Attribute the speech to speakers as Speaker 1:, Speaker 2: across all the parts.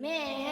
Speaker 1: Man.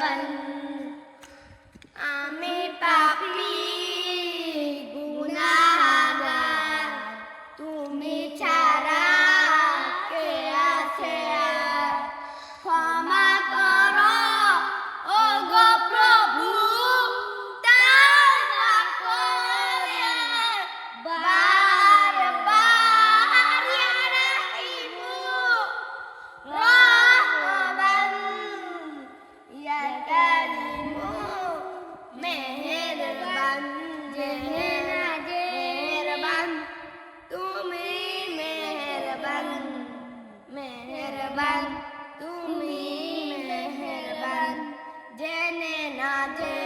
Speaker 1: बन মেহরবান তুমি মেহরবান জেনে না জেনে